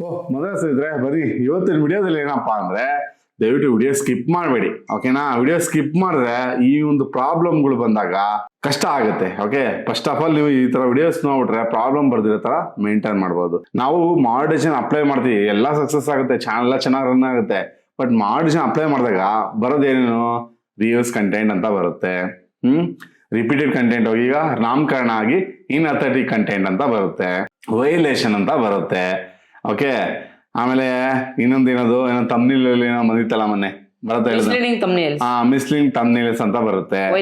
ಓಹ್ ಮೊದಲ ಇದ್ರೆ ಬರೀ ಇವತ್ತಿನ ವಿಡಿಯೋದಲ್ಲಿ ಏನಪ್ಪಾ ಅಂದ್ರೆ ದಯವಿಟ್ಟು ವಿಡಿಯೋ ಸ್ಕಿಪ್ ಮಾಡಬೇಡಿ ಓಕೆನಾ ವಿಡಿಯೋ ಸ್ಕಿಪ್ ಮಾಡಿದ್ರೆ ಈ ಒಂದು ಪ್ರಾಬ್ಲಮ್ಗಳು ಬಂದಾಗ ಕಷ್ಟ ಆಗುತ್ತೆ ಓಕೆ ಫಸ್ಟ್ ಆಫ್ ಆಲ್ ನೀವು ಈ ತರ ವಿಡಿಯೋಸ್ ನೋಡ್ಬಿಟ್ರೆ ಪ್ರಾಬ್ಲಮ್ ಬರ್ದಿರೋ ತರ ಮೇಂಟೈನ್ ಮಾಡ್ಬೋದು. ನಾವು ಮಾಡಿಷನ್ ಅಪ್ಲೈ ಮಾಡ್ತೀವಿ, ಎಲ್ಲ ಸಕ್ಸಸ್ ಆಗುತ್ತೆ ಚಾನಲ್ ಎಲ್ಲ ಚೆನ್ನಾಗಿ ರನ್ ಆಗುತ್ತೆ ಬಟ್ ಮಾಡಿಷನ್ ಅಪ್ಲೈ ಮಾಡಿದಾಗ ಬರೋದೇನೇನು ರಿಯೂಸ್ ಕಂಟೆಂಟ್ ಅಂತ ಬರುತ್ತೆ, ಹ್ಮ್? ರಿಪೀಟೆಡ್ ಕಂಟೆಂಟ್ ಹೋಗಿ ಈಗ ನಾಮಕರಣ ಆಗಿ ಇನ್ ಅಥೆಟಿಕ್ ಕಂಟೆಂಟ್ ಅಂತ ಬರುತ್ತೆ ವೈಲೇಷನ್ ಅಂತ ಬರುತ್ತೆ. ಓಕೆ ಆಮೇಲೆ ಇನ್ನೊಂದು ಏನದು? ಏನೋ ತಮ್ನಿಲಲ್ಲಿ ಏನೋ ಬಂದಿತ್ತಲ್ಲ ಮೊನ್ನೆ. ಬರುತ್ತೆ ತಮ್ನೇಲ್ ಹಾ ಮಿಸ್ಲಿಂಗ್ ತಮ್ನಿಲ್ಸ್ ಅಂತ ಬರುತ್ತೆ.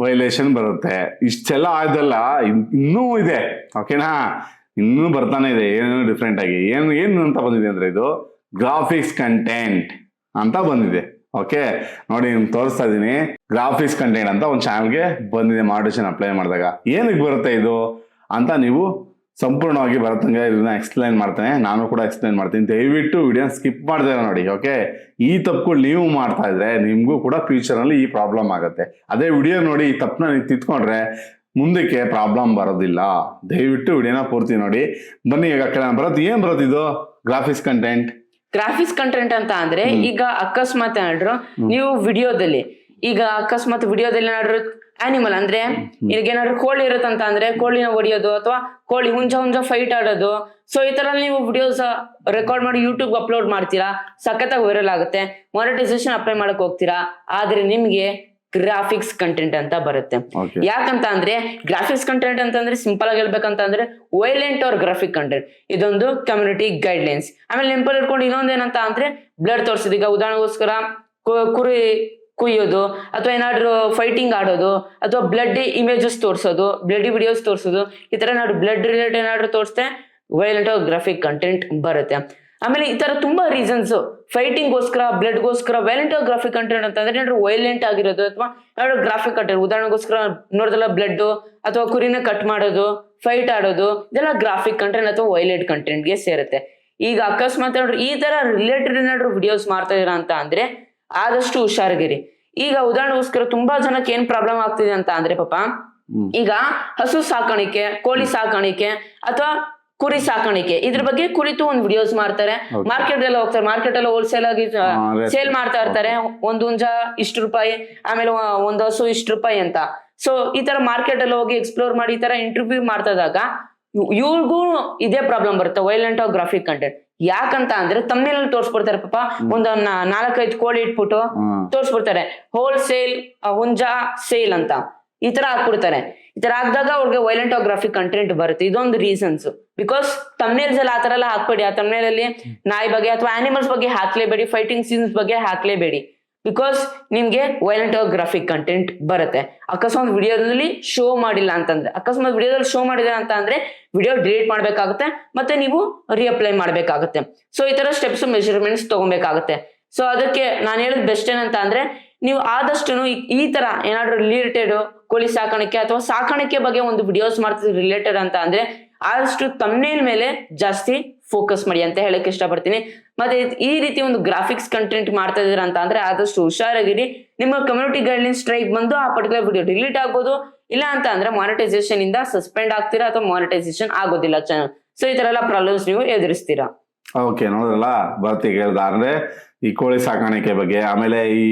ವೈಲೇಷನ್ ಬರುತ್ತೆ. ಇಷ್ಟೆಲ್ಲ ಆಯ್ತಲ್ಲ ಇನ್- ಇನ್ನೂ ಇದೆ. ಓಕೆನಾ ಇನ್ನೂ ಬರ್ತಾನೆ ಇದೆ. ಏನೇನು ಡಿಫ್ರೆಂಟ್ ಆಗಿ. ಏನು ಏನು ಅಂತ ಬಂದಿದೆ ಅಂದ್ರೆ ಇದು ಗ್ರಾಫಿಕ್ಸ್ ಕಂಟೆಂಟ್ ಅಂತ ಬಂದಿದೆ. ಓಕೆ ನೋಡಿ ನಿಮ್ಗೆ ತೋರಿಸ್ತಾ ಇದೀನಿ. ಗ್ರಾಫಿಕ್ಸ್ ಕಂಟೆಂಟ್ ಅಂತ ಒಂದು ಚಾನಲ್ಗೆ ಬಂದಿದೆ. ಮಾಡಿಷನ್ ಅಪ್ಲೈ ಮಾಡಿದಾಗ. ಏನಕ್ಕೆ ಬರುತ್ತೆ ಇದು? ಅಂತ ನೀವು ಸಂಪೂರ್ಣವಾಗಿ ಬರತಂಗ ಇದನ್ನ ಎಕ್ಸ್ಪ್ಲೈನ್ ಮಾಡ್ತೇನೆ. ನಾನು ಕೂಡ ಎಕ್ಸ್ಪ್ಲೈನ್ ಮಾಡ್ತೀನಿ. ದಯವಿಟ್ಟು ವಿಡಿಯೋ ಸ್ಕಿಪ್ ಮಾಡ್ದೆ ನೋಡಿ ಓಕೆ ಈ ತಪ್ಪು ನೀವು ಮಾಡ್ತಾ ಇದ್ರೆ ನಿಮಗೂ ಕೂಡ ಫ್ಯೂಚರಲ್ಲಿ ಈ ಪ್ರಾಬ್ಲಮ್ ಆಗುತ್ತೆ. ಅದೇ ವಿಡಿಯೋ ನೋಡಿ ಈ ತಪ್ಪನ್ನ ನೀವು ತಿತ್ಕೊಂಡ್ರೆ ಮುಂದಕ್ಕೆ ಪ್ರಾಬ್ಲಮ್ ಬರೋದಿಲ್ಲ. ದಯವಿಟ್ಟು ವಿಡಿಯೋನ ಪೂರ್ತಿ ನೋಡಿ. ಬನ್ನಿ ಈಗ ಕೆಳ ಬರೋದು. ಏನ್ ಬರೋದು ಇದು? ಗ್ರಾಫಿಕ್ಸ್ ಕಂಟೆಂಟ್ ಗ್ರಾಫಿಕ್ಸ್ ಕಂಟೆಂಟ್ ಅಂತ ಅಂದ್ರೆ ಈಗ ಅಕಸ್ಮಾತ್ ಏನಾದ್ರು ನೀವು ವಿಡಿಯೋದಲ್ಲಿ ಈಗ ಅಕಸ್ಮಾತ್ ವಿಡಿಯೋದಲ್ಲಿ ಏನಾದ್ರು ಆನಿಮಲ್ ಅಂದ್ರೆ ಏನಾದ್ರು ಕೋಳಿ ಇರುತ್ತಂತ ಅಂದ್ರೆ ಕೋಳಿನ ಹೊಡಿಯೋದು ಅಥವಾ ಕೋಳಿ ಹುಂಜ ಹುಂಜ ಫೈಟ್ ಆಡೋದು. ಸೊ ಈ ತರ ನೀವು ವಿಡಿಯೋಸ್ ರೆಕಾರ್ಡ್ ಮಾಡಿ ಯೂಟ್ಯೂಬ್ ಅಪ್ಲೋಡ್ ಮಾಡ್ತೀರಾ? ಸಖತ್ತಾಗಿ ವೈರಲ್ ಆಗುತ್ತೆ. ಮಾನಿಟೈಸೇಷನ್ ಅಪ್ಲೈ ಮಾಡಕ್ ಹೋಗ್ತೀರಾ? ಆದ್ರೆ ನಿಮ್ಗೆ ಗ್ರಾಫಿಕ್ಸ್ ಕಂಟೆಂಟ್ ಅಂತ ಬರುತ್ತೆ. ಯಾಕಂತ ಅಂದ್ರೆ ಗ್ರಾಫಿಕ್ಸ್ ಕಂಟೆಂಟ್ ಅಂತಂದ್ರೆ ಸಿಂಪಲ್ ಆಗಿ ಹೇಳ್ಬೇಕಂತ ಅಂದ್ರೆ ವೈಲೆಂಟ್ ಅವ್ರ ಗ್ರಾಫಿಕ್ ಕಂಟೆಂಟ್ ಇದೊಂದು ಕಮ್ಯುನಿಟಿ ಗೈಡ್ ಲೈನ್ಸ್ ಆಮೇಲೆ ನೆನಪಲ್ಲಿ ಇಟ್ಕೊಂಡು ಇನ್ನೊಂದೇನಂತ ಅಂದ್ರೆ ಬ್ಲಡ್ ತೋರಿಸಿದ. ಈಗ ಉದಾಹರಣೆಗೋಸ್ಕರ ಕುರಿ ಕುಯ್ಯೋದು, ಅಥವಾ ಏನಾದ್ರು ಫೈಟಿಂಗ್ ಆಡೋದು, ಅಥವಾ ಬ್ಲಡ್ ಇಮೇಜಸ್ ತೋರಿಸೋದು ಬ್ಲಡ್ ವಿಡಿಯೋಸ್ ತೋರಿಸೋದು, ಈ ತರ ಏನಾದ್ರು ಬ್ಲಡ್ ರಿಲೇಟೆಡ್ ಏನಾದ್ರು ತೋರಿಸ್ತೆ ವೈಲೆಂಟ್ ಗ್ರಾಫಿಕ್ ಕಂಟೆಂಟ್ ಬರುತ್ತೆ. ಆಮೇಲೆ ಈ ತರ ತುಂಬಾ ರೀಸನ್ಸ್ ಫೈಟಿಂಗ್ ಗೋಸ್ಕರ ಬ್ಲಡ್ ಗೋಸ್ಕರ ವೈಲೆಂಟ್ ಗ್ರಾಫಿಕ್ ಕಂಟೆಂಟ್ ಅಂತಂದ್ರೆ ಏನಾದ್ರು ವೈಲೆಂಟ್ ಆಗಿರೋದು ಅಥವಾ ಏನಾದ್ರು ಗ್ರಾಫಿಕ್ ಕಂಟೆಂಟ್ ಉದಾಹರಣೆಗೋಸ್ಕರ ನೋಡಿದಲ್ಲ ಬ್ಲಡ್ ಅಥವಾ ಕುರಿನ ಕಟ್ ಮಾಡೋದು ಫೈಟ್ ಆಡೋದು, ಇದೆಲ್ಲ ಗ್ರಾಫಿಕ್ ಕಂಟೆಂಟ್ ಅಥವಾ ವೈಲೆಂಟ್ ಕಂಟೆಂಟ್ಗೆ ಸೇರುತ್ತೆ. ಈಗ ಅಕಸ್ಮಾತ್ ಏನಾದ್ರು ಈ ತರ ರಿಲೇಟೆಡ್ ಏನಾದ್ರು ವಿಡಿಯೋಸ್ ಮಾಡ್ತಾ ಇದ್ರ ಅಂತ ಅಂದ್ರೆ ಆದಷ್ಟು ಹುಷಾರಾಗಿರಿ. ಈಗ ಉದಾಹರಣೆಗೋಸ್ಕರ ತುಂಬಾ ಜನಕ್ಕೆ ಏನ್ ಪ್ರಾಬ್ಲಮ್ ಆಗ್ತಿದೆ ಅಂತ ಅಂದ್ರೆ ಪಾಪ ಈಗ ಹಸು ಸಾಕಾಣಿಕೆ ಕೋಳಿ ಸಾಕಾಣಿಕೆ ಅಥವಾ ಕುರಿ ಸಾಕಾಣಿಕೆ ಇದ್ರ ಬಗ್ಗೆ ಕುರಿತು ಒಂದು ವಿಡಿಯೋಸ್ ಮಾಡ್ತಾರೆ. ಮಾರ್ಕೆಟ್ ಎಲ್ಲ ಹೋಗ್ತಾರೆ. ಮಾರ್ಕೆಟ್ ಎಲ್ಲ ಹೋಲ್ಸೇಲ್ ಆಗಿ ಸೇಲ್ ಮಾಡ್ತಾ ಇರ್ತಾರೆ. ಒಂದು ಹುಂಜ ಇಷ್ಟು ರೂಪಾಯಿ ಆಮೇಲೆ ಒಂದು ಹಸು ಇಷ್ಟು ರೂಪಾಯಿ ಅಂತ. ಸೊ ಈ ತರ ಮಾರ್ಕೆಟ್ ಅಲ್ಲಿ ಹೋಗಿ ಎಕ್ಸ್ಪ್ಲೋರ್ ಮಾಡಿ ಈ ತರ ಇಂಟರ್ವ್ಯೂ ಮಾಡ್ತಾ ಇವ್ರಿಗೂ ಇದೇ ಪ್ರಾಬ್ಲಮ್ ಬರುತ್ತೆ ವೈಲೆಂಟ್ ಗ್ರಾಫಿಕ್ ಕಂಟೆಂಟ್ ಯಾಕಂತ ಅಂದ್ರೆ ತಮ್ಮನೇಲಿ ತೋರ್ಸ್ಬಿಡ್ತಾರೆ ಪಾಪ. ಒಂದು ನಾಲ್ಕೈದು ಕೋಳಿ ಇಟ್ಬಿಟ್ಟು ತೋರ್ಸ್ಬಿಡ್ತಾರೆ. ಹೋಲ್ಸೇಲ್ ಹುಂಜಾ ಸೇಲ್ ಅಂತ. ಈ ತರ ಹಾಕ್ಬಿಡ್ತಾರೆ. ಈ ತರ ಹಾಕಿದಾಗ ಅವ್ರಿಗೆ ವೈಲೆಂಟ್ ಗ್ರಾಫಿಕ್ ಕಂಟೆಂಟ್ ಬರುತ್ತೆ. ಇದೊಂದು ರೀಸನ್ಸ್ ಬಿಕಾಸ್ ತಮ್ನೇಲ್ಸ್ ಎಲ್ಲ ಆತರ ಎಲ್ಲ ಹಾಕ್ಬೇಡಿ. ಆ ತಮ್ನೇಲಲ್ಲಿ ನಾಯಿ ಬಗ್ಗೆ ಅಥವಾ ಆನಿಮಲ್ಸ್ ಬಗ್ಗೆ ಹಾಕ್ಲೇಬೇಡಿ ಫೈಟಿಂಗ್ ಸೀನ್ಸ್ ಬಗ್ಗೆ ಹಾಕ್ಲೇಬೇಡಿ. ಬಿಕಾಸ್ ನಿಮ್ಗೆ ವೈಲೆಂಟ್ ಗ್ರಾಫಿಕ್ ಕಂಟೆಂಟ್ ಬರುತ್ತೆ. ಅಕಸ್ಮಾತ್ ವಿಡಿಯೋದಲ್ಲಿ ಶೋ ಮಾಡಿಲ್ಲ ಅಂತಂದ್ರೆ, ಅಕಸ್ಮಾತ್ ವಿಡಿಯೋದಲ್ಲಿ ಶೋ ಮಾಡಿಲ್ಲ ಅಂತ ಅಂದ್ರೆ ವಿಡಿಯೋ ಡಿಲೀಟ್ ಮಾಡ್ಬೇಕಾಗುತ್ತೆ ಮತ್ತೆ ನೀವು ರಿಅಪ್ಲೈ ಮಾಡಬೇಕಾಗುತ್ತೆ. ಸೊ ಈ ತರ ಸ್ಟೆಪ್ಸ್ ಮೆಷರ್ಮೆಂಟ್ಸ್ ತಗೊಬೇಕಾಗುತ್ತೆ. ಸೊ ಅದಕ್ಕೆ ನಾನು ಹೇಳಿದ ಬೆಸ್ಟ್ ಏನಂತ ಅಂದ್ರೆ, ನೀವು ಆದಷ್ಟು ಈ ತರ ಏನಾದ್ರು ರಿಲೇಟೆಡ್ ಕೋಳಿ ಸಾಕಾಣಿಕೆ ಅಥವಾ ಸಾಕಾಣಿಕೆ ಬಗ್ಗೆ ಒಂದು ವಿಡಿಯೋಸ್ ಮಾಡ್ತಿದ್ರೆ ರಿಲೇಟೆಡ್ ಅಂತ ಅಂದ್ರೆ ಆದಷ್ಟು ತಮ್ಮೇಲ್ ಮೇಲೆ ಜಾಸ್ತಿ ಫೋಕಸ್ ಮಾಡಿ ಅಂತ ಹೇಳಕ್ ಇಷ್ಟಪಡ್ತೀನಿ. ಮತ್ತೆ ಈ ರೀತಿ ಒಂದು ಗ್ರಾಫಿಕ್ಸ್ ಕಂಟೆಂಟ್ ಮಾಡ್ತಾ ಇದೀರ ಅಂತ ಅಂದ್ರೆ ಆದಷ್ಟು ಹುಷಾರಾಗಿರಿ. ನಿಮ್ಮ ಕಮ್ಯುನಿಟಿ ಗೈಡ್ಲೈನ್ ಸ್ಟ್ರೈಕ್ ಬಂದು ಆ ಪರ್ಟಿಕ್ಯುಲರ್ ವಿಡಿಯೋ ಡಿಲೀಟ್ ಆಗ್ಬೋದು. ಇಲ್ಲ ಅಂತ ಅಂದ್ರೆ ಮಾನಿಟೈಸೇಷನ್ ಇಂದ ಸಸ್ಪೆಂಡ್ ಆಗ್ತೀರಾ ಅಥವಾ ಮಾನಿಟೈಸೇಷನ್ ಆಗೋದಿಲ್ಲ ಚಾನಲ್ ಸೊ ಈ ತರ ಎಲ್ಲ ಪ್ರಾಬ್ಲಮ್ಸ್ ನೀವು ಎದುರಿಸ್ತೀರಾ. ಓಕೆ ನೋಡಿದ್ರಲ್ಲ? ಬರ್ತಿ ಹೇಳ್ದ ಅಂದ್ರೆ ಈ ಕೋಳಿ ಸಾಕಾಣಿಕೆ ಬಗ್ಗೆ, ಆಮೇಲೆ ಈ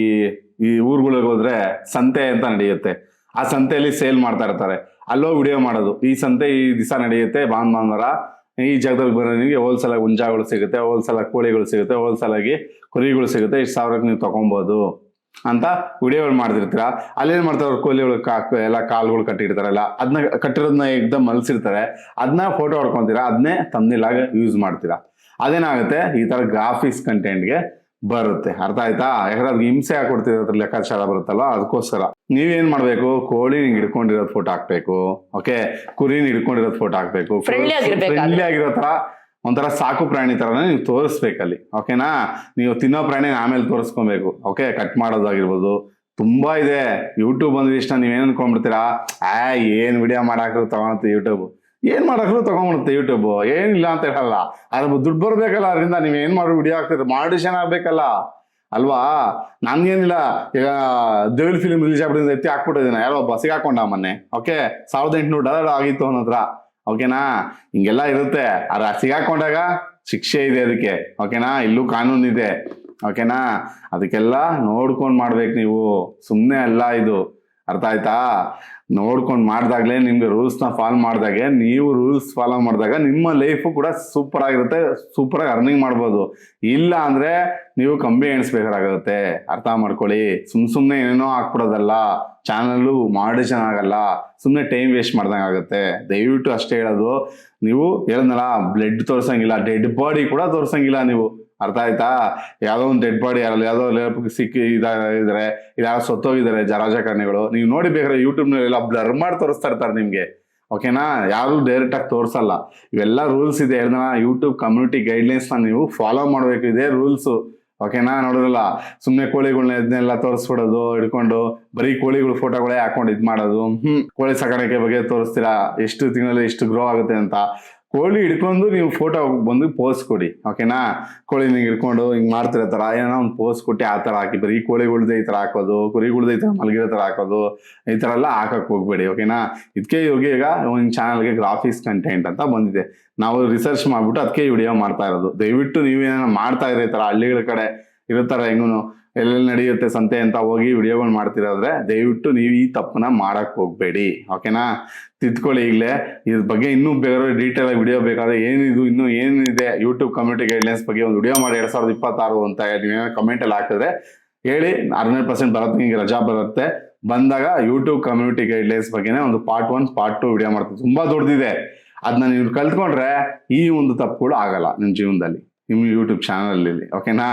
ಈ ಊರುಗಳಿಗೆ ಹೋದ್ರೆ ಸಂತೆ ಅಂತ ನಡೆಯುತ್ತೆ. ಆ ಸಂತೆಯಲ್ಲಿ ಸೇಲ್ ಮಾಡ್ತಾ ಇರ್ತಾರೆ. ಅಲ್ಲೋ ವಿಡಿಯೋ ಮಾಡೋದು. ಈ ಸಂತೆ ಈ ದಿವಸ ನಡೆಯುತ್ತೆ ಭಾನುವಾರ ಈ ಜಾಗದಲ್ಲಿ ಬರೋ ನಿಮಗೆ ಹೋಲ್ಸೇಲ್ ಆಗಿ ಹುಂಜಾಗಳು ಸಿಗುತ್ತೆ ಹೋಲ್ಸೇಲ್ ಆಗಿ ಕೋಳಿಗಳು ಸಿಗುತ್ತೆ ಹೋಲ್ಸೇಲ್ ಆಗಿ ಕುರಿಗಳು ಸಿಗುತ್ತೆ, ಇಷ್ಟು ಸಾವಿರಕ್ಕೆ ನೀವು ತೊಗೊಬೋದು ಅಂತ ವಿಡಿಯೋಗಳು ಮಾಡ್ತಿರ್ತೀರ. ಅಲ್ಲೇನು ಮಾಡ್ತಾರೆ ಅವ್ರು? ಕೋಲಿಗಳು ಕಾ, ಎಲ್ಲ ಕಾಲುಗಳು ಕಟ್ಟಿರ್ತಾರಲ್ಲ ಅದನ್ನ ಕಟ್ಟಿರೋದನ್ನ ಎಕ್ದಮ್ ಮಲಸಿರ್ತಾರೆ. ಅದನ್ನ ಫೋಟೋ ಹೊಡ್ಕೊತೀರ ಅದನ್ನೇ ತಮ್ಮನಿಲಾಗ ಯೂಸ್ ಮಾಡ್ತೀರಾ. ಅದೇನಾಗುತ್ತೆ? ಈ ಥರ ಗ್ರಾಫಿಕ್ಸ್ ಕಂಟೆಂಟ್ಗೆ ಬರುತ್ತೆ. ಅರ್ಥ ಆಯ್ತಾ? ಯಾಕಂದ್ರೆ ಅದ್ಗೆ ಹಿಂಸೆ ಹಾಕೊಡ್ತಿರೋ ಲೆಕ್ಕಾಚಾರ ಬರುತ್ತಲ್ಲ ಅದಕ್ಕೋಸ್ಕರ. ನೀವೇನ್ ಮಾಡ್ಬೇಕು? ಕೋಳಿ ಹಿಡ್ಕೊಂಡಿರೋದ್ ಫೋಟೋ ಹಾಕ್ಬೇಕು. ಓಕೆ ಕುರಿನ ಹಿಡ್ಕೊಂಡಿರೋದ್ ಫೋಟೋ ಹಾಕ್ಬೇಕು. ಫ್ರೆಂಡ್ಲಿ ಆಗಿರೋ ತರ ಒಂಥರ ಸಾಕು ಪ್ರಾಣಿ ತರನೇ ನೀವು ತೋರಿಸ್ಬೇಕಲ್ಲಿ. ಓಕೆನಾ ನೀವು ತಿನ್ನೋ ಪ್ರಾಣಿ ಆಮೇಲೆ ತೋರಿಸ್ಕೊಬೇಕು. ಓಕೆ ಕಟ್ ಮಾಡೋದಾಗಿರ್ಬೋದು. ತುಂಬಾ ಇದೆ. ಯೂಟ್ಯೂಬ್ ಬಂದಿದ ಇಷ್ಟ. ನೀವೇನ್ ಅನ್ಕೊಂಡ್ಬಿಡ್ತೀರಾ? ಆ ಏನ್ ವಿಡಿಯೋ ಮಾಡಾಕ್ರು ತಗೊಂತ ಯೂಟ್ಯೂಬ್ ಏನ್ ಮಾಡಾಕ್ರು ತಗೊಂಡ್ಬಿಡುತ್ತೆ ಯೂಟ್ಯೂಬ್ ಏನಿಲ್ಲ ಅಂತ ಹೇಳಲ್ಲ. ಅದ್ರ ದುಡ್ಡು ಬರ್ಬೇಕಲ್ಲ, ಅದರಿಂದ ನೀವು ಏನ್ ಮಾಡಿ ವಿಡಿಯೋ ಆಗ್ತಿದ್ರೆ ಮಾಡಿಷನ್ ಆಗ್ಬೇಕಲ್ಲ. ಅಲ್ವಾ? ನನ್ಗೇನಿಲ್ಲ, ಈಗ ದೇವಿಲ್ ಫಿಲ್ಮ್ ರಿಲೀಸ್ ಆಗ್ಬಿಟ್ಟಿಂದ ಎತ್ತಿ ಹಾಕ್ಬಿಟ್ಟಿದ್ದೀನಿ. ಯಾರೋ ಒಬ್ಬ ಸಿಗಾಕೊಂಡ ಮೊನ್ನೆ. ಓಕೆ ಸಾವಿರದ ಎಂಟುನೂರು ಡಾಲರ್ ಆಗಿತ್ತು ಅವನ ಹತ್ರ ಓಕೆನಾ ಹಿಂಗೆಲ್ಲ ಇರುತ್ತೆ. ಅದ್ರ ಸಿಗಾಕೊಂಡಾಗ ಶಿಕ್ಷೆ ಇದೆ ಅದಕ್ಕೆ. ಓಕೆನಾ ಇಲ್ಲೂ ಕಾನೂನು ಇದೆ. ಓಕೆನಾ ಅದಕ್ಕೆಲ್ಲ ನೋಡ್ಕೊಂಡು ಮಾಡ್ಬೇಕು ನೀವು. ಸುಮ್ಮನೆ ಅಲ್ಲ ಇದು. ಅರ್ಥ ಆಯ್ತಾ? ನೋಡ್ಕೊಂಡು ಮಾಡ್ದಾಗ್ಲೇ ನಿಮ್ಗೆ ರೂಲ್ಸ್ನ ಫಾಲೋ ಮಾಡಿದಾಗೆ, ನೀವು ರೂಲ್ಸ್ ಫಾಲೋ ಮಾಡಿದಾಗ ನಿಮ್ಮ ಲೈಫು ಕೂಡ ಸೂಪರ್ ಆಗಿರುತ್ತೆ ಸೂಪರ್ ಆಗಿ ಅರ್ನಿಂಗ್ ಮಾಡ್ಬೋದು. ಇಲ್ಲ ಅಂದ್ರೆ ನೀವು ಕಂಬಿ ಎಣಿಸ್ಬೇಕಾಗುತ್ತೆ ಅರ್ಥ ಮಾಡ್ಕೊಳ್ಳಿ. ಸುಮ್ ಸುಮ್ನೆ ಏನೇನೋ ಹಾಕ್ಬಿಡೋದಲ್ಲ ಚಾನಲ್ಲು ಮಾಡಿ ಚೆನ್ನಾಗಲ್ಲ ಸುಮ್ಮನೆ ಟೈಮ್ ವೇಸ್ಟ್ ಮಾಡ್ದಂಗೆ ಆಗುತ್ತೆ. ದಯವಿಟ್ಟು ಅಷ್ಟೇ ಹೇಳೋದು. ನೀವು ಹೇಳಿದ್ನಲ್ಲ ಬ್ಲಡ್ ತೋರ್ಸಂಗಿಲ್ಲ ಡೆಡ್ ಬಾಡಿ ಕೂಡ ತೋರ್ಸಂಗಿಲ್ಲ ನೀವು. ಅರ್ಥ ಆಯ್ತಾ? ಯಾವುದೋ ಒಂದು ಡೆಡ್ ಬಾಡಿ ಯಾರಲ್ಲ, ಯಾವುದೋ ಸಿಕ್ಕಿ ಇದಾರೆ ಇಲ್ಲ ಯಾರೋ ಸತ್ತೋಗಿದ್ದಾರೆ ಜರಾಜಕಾರಣಿಗಳು. ನೀವು ನೋಡಿ ಬೇಕಾದ್ರೆ ಯೂಟ್ಯೂಬ್ನಲ್ಲೆಲ್ಲ ಬ್ಲರ್ ಮಾಡಿ ತೋರಿಸ್ತಾ ಇರ್ತಾರೆ ನಿಮಗೆ. ಓಕೆನಾ ಯಾರು ಡೈರೆಕ್ಟ್ ಆಗಿ ತೋರಿಸಲ್ಲ. ಇವೆಲ್ಲ ರೂಲ್ಸ್ ಇದೆ. ಹೇಳ್ದಣ ಯೂಟ್ಯೂಬ್ ಕಮ್ಯುನಿಟಿ ಗೈಡ್ಲೈನ್ಸ್ನ ನೀವು ಫಾಲೋ ಮಾಡಬೇಕು. ಇದೇ ರೂಲ್ಸ್ ಓಕೆನಾ ನೋಡಿದ್ರಲ್ಲ ಸುಮ್ಮನೆ ಕೋಳಿಗಳನ್ನ ಇದನ್ನೆಲ್ಲ ತೋರಿಸ್ಬಿಡೋದು, ಹಿಡ್ಕೊಂಡು ಬರೀ ಕೋಳಿಗಳು ಫೋಟೋಗಳೇ ಹಾಕೊಂಡು ಇದು ಮಾಡೋದು ಹ್ಮ್, ಕೋಳಿ ಸಾಕಾಣಿಕೆ ಬಗ್ಗೆ ತೋರಿಸ್ತೀರಾ? ಎಷ್ಟು ತಿಂಗಳಲ್ಲಿ ಎಷ್ಟು ಗ್ರೋ ಆಗುತ್ತೆ ಅಂತ. ಕೋಳಿ ಹಿಡ್ಕೊಂಡು ನೀವು ಫೋಟೋ ಬಂದು ಪೋಸ್ ಕೊಡಿ ಓಕೆನಾ ಕೋಳಿ ನಿಂಗೆ ಹಿಡ್ಕೊಂಡು ಹಿಂಗೆ ಮಾಡ್ತಿರೋ ತರ? ಏನೋ ಒಂದು ಪೋಸ್ ಕೊಟ್ಟು ಆ ಥರ ಹಾಕಿ? ಬರೀ ಕೋಳಿಗಳ್ದೆ ಈ ತರ ಹಾಕೋದು, ಕುರಿಗಳ್ದೆ ಈ ತರ ಮಲಗಿರೋ ತರ ಹಾಕೋದು, ಈ ತರ ಎಲ್ಲ ಹಾಕಕ್ಕೆ ಹೋಗ್ಬೇಡಿ ಓಕೆನಾ ಇದಕ್ಕೆ ಇವಾಗ ಈಗ ಒಂದು ಚಾನಲ್ಗೆ ಗ್ರಾಫಿಕ್ಸ್ ಕಂಟೆಂಟ್ ಅಂತ ಬಂದಿದೆ. ನಾವು ರಿಸರ್ಚ್ ಮಾಡ್ಬಿಟ್ಟು ಅದಕ್ಕೆ ವಿಡಿಯೋ ಮಾಡ್ತಾ ಇರೋದು. ದಯವಿಟ್ಟು ನೀವೇನೋ ಮಾಡ್ತಾ ಇರೋ ಈ ತರ ಹಳ್ಳಿಗಳ ಕಡೆ, ಇರೋ ಥರ ಹೆಂಗೂ ಎಲ್ಲೆಲ್ಲಿ ನಡೆಯುತ್ತೆ ಸಂತೆ ಅಂತ ಹೋಗಿ ವಿಡಿಯೋಗಳು ಮಾಡ್ತಿರೋದ್ರೆ ದಯವಿಟ್ಟು ನೀವು ಈ ತಪ್ಪನ್ನ ಮಾಡಕ್ ಹೋಗ್ಬೇಡಿ. ಓಕೆನಾ ತಿದ್ಕೊಳ್ಳಿ ಈಗಲೇ. ಇದ್ರ ಬಗ್ಗೆ ಇನ್ನೂ ಬೇರೆ ಡೀಟೇಲ್ ಆಗಿ ವಿಡಿಯೋ ಬೇಕಾದ್ರೆ ಏನಿದು, ಇನ್ನೂ ಏನಿದೆ? ಯೂಟ್ಯೂಬ್ ಕಮ್ಯುನಿಟಿ ಗೈಡ್ಲೈನ್ಸ್ ಬಗ್ಗೆ ಒಂದು ವಿಡಿಯೋ ಮಾಡಿ ಎರಡ್ ಸಾವಿರದ ಇಪ್ಪತ್ತಾರು ಅಂತ ನೀವೇನೋ ಕಮೆಂಟಲ್ಲಿ ಹಾಕಿದ್ರೆ ಹೇಳಿ. ಹದಿನೈದು ಪರ್ಸೆಂಟ್ ಬರುತ್ತೆ ನಿಮಗೆ ರಜಾ ಬರುತ್ತೆ. ಬಂದಾಗ ಯೂಟ್ಯೂಬ್ ಕಮ್ಯುನಿಟಿ ಗೈಡ್ಲೈನ್ಸ್ ಬಗ್ಗೆನೇ ಒಂದು part one part two video ಮಾಡ್ತೀವಿ ತುಂಬಾ ದೊಡ್ಡದಿದೆ ಅದನ್ನ ನೀವು ಕಲ್ತ್ಕೊಂಡ್ರೆ ಈ ಒಂದು ತಪ್ಪುಗಳು ಆಗಲ್ಲ ನಿಮ್ಮ ಜೀವನದಲ್ಲಿ. ನಿಮ್ಮ ಯೂಟ್ಯೂಬ್ ಚಾನಲ್ ಅಲ್ಲಿ ಓಕೆನಾ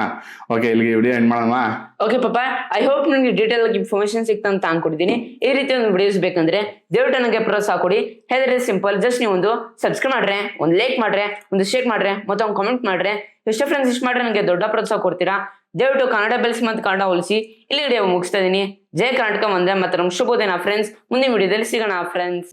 ಓಕೆ ಇಲ್ಲಿಗೆ ವಿಡಿಯೋ ಎಂಡ್ ಮಾಡೋಣ ಓಕೆ ಪಾಪ ಐ ಹೋಪ್ ನಿಮಗೆ ಡೀಟೇಲ್ ಆಗಿ ಇನ್ಫಾರ್ಮೇಶನ್ ಸಿಕ್ತ ಅಂತ ಅನ್ಕೊಡ್ತೀನಿ. ಈ ರೀತಿ ಒಂದು ವಿಡಿಯೋಸ್ ಬೇಕಂದ್ರೆ ದಯವಿಟ್ಟು ನನಗೆ ಪ್ರೋತ್ಸಾಹ ಕೊಡಿ. ಹೇಳಿದ್ರೆ ಸಿಂಪಲ್ ಜಸ್ಟ್ ನೀವು ಒಂದು ಸಬ್ಸ್ಕ್ರೈಬ್ ಮಾಡ್ರೆ, ಒಂದು ಲೈಕ್ ಮಾಡ್ರೆ, ಒಂದು ಶೇರ್ ಮಾಡ್ರೆ ಮತ್ತೆ ಒಂದು ಕಮೆಂಟ್ ಮಾಡ್ರೆ ಎಷ್ಟೋ ಫ್ರೆಂಡ್ಸ್ ಇಷ್ಟ ಮಾಡ್ರೆ ನನಗೆ ದೊಡ್ಡ ಪ್ರೋತ್ಸಾಹ ಕೊಡ್ತೀರಾ. ದಯವಿಟ್ಟು ಕನ್ನಡ ಬೆಲ್ಸ್ ಮತ್ತು ಕನ್ನಡ ಹೋಲಿಸಿ. ಇಲ್ಲಿ ವಿಡಿಯೋ ಮುಗಿಸ್ತಾ ಇದೀನಿ. ಜಯ ಕರ್ನಾಟಕ ಒಂದೇ ಮತ್ತೆ ನಮ್ಮ ಶುಭೋದಯ ಫ್ರೆಂಡ್ಸ್ ಮುಂದಿನ ವಿಡಿಯೋದಲ್ಲಿ ಸಿಗೋಣ ಫ್ರೆಂಡ್ಸ್